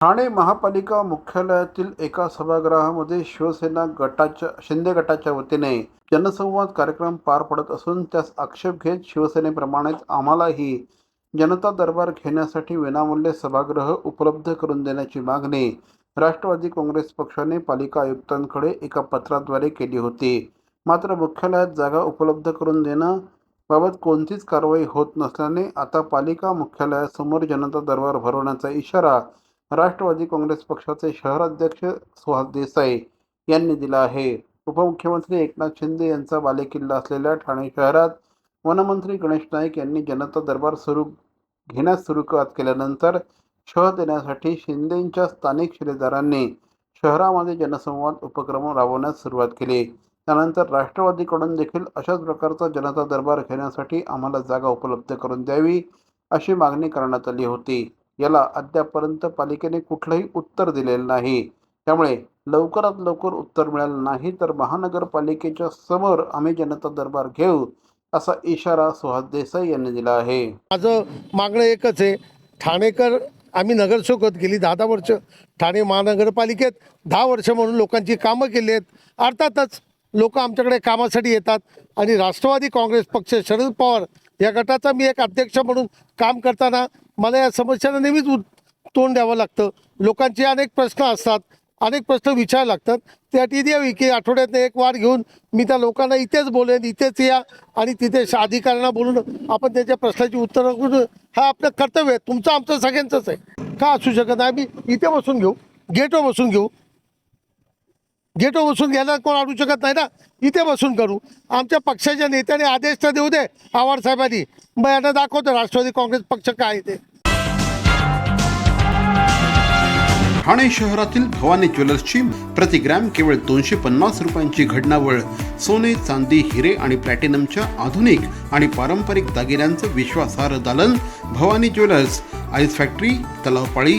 ठाणे महापालिका मुख्यालयातील एका सभागृहामध्ये शिवसेना गटाच्या शिंदे गटाच्या वतीने जनसंवाद कार्यक्रम पार पडत असून त्यास आक्षेप घेत शिवसेनेप्रमाणेच आम्हालाही जनता दरबार घेण्यासाठी विनामूल्य सभागृह उपलब्ध करून देण्याची मागणी राष्ट्रवादी काँग्रेस पक्षाने पालिका आयुक्तांकडे एका पत्राद्वारे केली होती. मात्र मुख्यालयात जागा उपलब्ध करून देणं बाबत कोणतीच कारवाई होत नसल्याने आता पालिका मुख्यालयासमोर जनता दरबार भरवण्याचा इशारा राष्ट्रवादी काँग्रेस पक्षाचे शहराध्यक्ष सुहास देसाई यांनी दिला आहे. उपमुख्यमंत्री एकनाथ शिंदे यांचा बालेकिल्ला असलेल्या ठाणे शहरात वनमंत्री गणेश नाईक यांनी जनता दरबार सुरू घेण्यास सुरुवात केल्यानंतर शह देण्यासाठी शिंदेंच्या स्थानिक शिलेदारांनी शहरामध्ये जनसंवाद उपक्रम राबवण्यास सुरुवात केली. त्यानंतर राष्ट्रवादीकडून देखील अशाच प्रकारचा जनता दरबार घेण्यासाठी आम्हाला जागा उपलब्ध करून द्यावी अशी मागणी करण्यात आली होती. याला अद्यापर्यंत पालिकेने कुठलंही उत्तर दिलेलं नाही. त्यामुळे लवकरात लवकर उत्तर मिळालं नाही तर महानगरपालिकेच्या समोर आम्ही जनता दरबार घेऊ असा इशारा सुहास देसाई यांनी दिला आहे. माझं मागणं एकच आहे ठाणेकर आम्ही नगरसेवक गेली दहा दहा वर्ष ठाणे महानगरपालिकेत दहा वर्ष म्हणून लोकांची कामं केली आहेत. अर्थातच लोक आमच्याकडे कामासाठी येतात आणि राष्ट्रवादी काँग्रेस पक्ष शरद पवार या गटाचा मी एक अध्यक्ष म्हणून काम करताना मला या समस्यांना नेहमीच तोंड द्यावं लागतं. लोकांचे अनेक प्रश्न असतात अनेक प्रश्न विचारावे लागतात. त्यासाठी द्यावी की आठवड्यातनं एक वार घेऊन मी त्या लोकांना इथेच बोलेन इथेच या आणि तिथे अधिकाऱ्यांना बोलून आपण त्याच्या प्रश्नाची उत्तरं करून हा आपलं कर्तव्य आहे. तुमचं आमचं सगळ्यांचंच आहे. का असू शकत नाही? आम्ही इथे बसून घेऊ गेटवर बसून घेऊ. गेटवर बसून घ्यायला कोण आणू शकत नाही ना? इथे बसून करू. आमच्या पक्षाच्या नेत्याने आदेश तर देऊ दे आव्हाड साहेबांनी. मग यांना दाखवतो राष्ट्रवादी काँग्रेस पक्ष काय आहे ते. ठाणे शहरातील भवानी ज्वेलर्सची प्रति ग्रॅम केवळ दोनशे पन्नास रुपयांची घडणावळ सोने चांदी हिरे आणि प्लॅटिनमच्या आधुनिक आणि पारंपरिक दागिन्यांचं विश्वासार्ह दालन Bhavani jewellers ice factory Talavpali